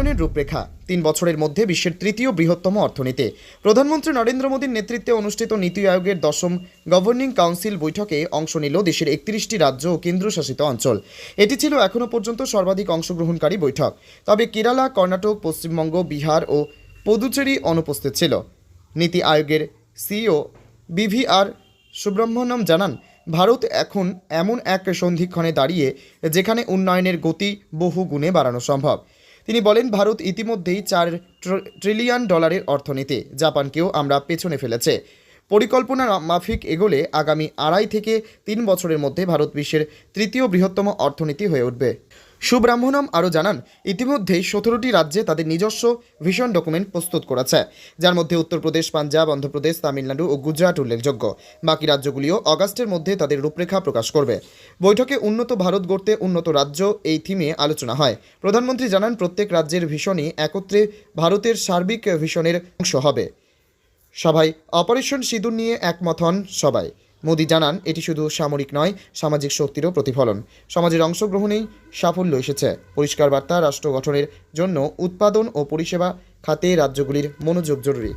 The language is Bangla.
উন্নয়নের রূপরেখা, তিন বছরের মধ্যে বিশ্বের তৃতীয় বৃহত্তম অর্থনীতি। প্রধানমন্ত্রী নরেন্দ্র মোদীর নেতৃত্বে অনুষ্ঠিত নীতি আয়োগের দশম গভর্নিং কাউন্সিল বৈঠকে অংশ নিল দেশের একত্রিশটি রাজ্য ও কেন্দ্রশাসিত অঞ্চল। এটি ছিল এখনও পর্যন্ত সর্বাধিক অংশগ্রহণকারী বৈঠক। তবে কেরালা, কর্ণাটক, পশ্চিমবঙ্গ, বিহার ও পদুচেরি অনুপস্থিত ছিল। নীতি আয়োগের সিইও বিভিআর সুব্রহ্মণ্যম জানান, ভারত এখন এমন এক সন্ধিক্ষণে দাঁড়িয়ে, যেখানে উন্নয়নের গতি বহু গুণে বাড়ানো সম্ভব। তিনি বলেন, ভারত ইতিমধ্যেই চার ট্র- ট্রিলিয়ন ডলারের অর্থনীতি, জাপানকেও আমরা পেছনে ফেলেছে। পরিকল্পনা মাফিক এগোলে আগামী আড়াই থেকে তিন বছরের মধ্যে ভারত বিশ্বের তৃতীয় বৃহত্তম অর্থনীতি হয়ে উঠবে। সুব্রাহ্মণম আরও জানান, ইতিমধ্যেই সতেরোটি রাজ্যে তাদের নিজস্ব ভিশন ডকুমেন্ট প্রস্তুত করেছে, যার মধ্যে উত্তরপ্রদেশ, পাঞ্জাব, অন্ধ্রপ্রদেশ, তামিলনাড়ু ও গুজরাট উল্লেখযোগ্য। বাকি রাজ্যগুলিও অগাস্টের মধ্যে তাদের রূপরেখা প্রকাশ করবে। বৈঠকে উন্নত ভারত গড়তে উন্নত রাজ্য এই থিমে আলোচনা হয়। প্রধানমন্ত্রী জানান, প্রত্যেক রাজ্যের ভিশনই একত্রে ভারতের সার্বিক ভিশনের অংশ হবে। সভায় অপারেশন সিঁদুর নিয়ে একমত হন সবাই। মোদি জানান, এটি শুধু সামরিক নয়, সামাজিক শক্তিরও প্রতিফলন। সমাজের অংশগ্রহণেই সাফল্য এসেছে। পরিষ্কার বার্তা, রাষ্ট্র গঠনের জন্য উৎপাদন ও পরিষেবা খাতে রাজ্যগুলির মনোযোগ জরুরি।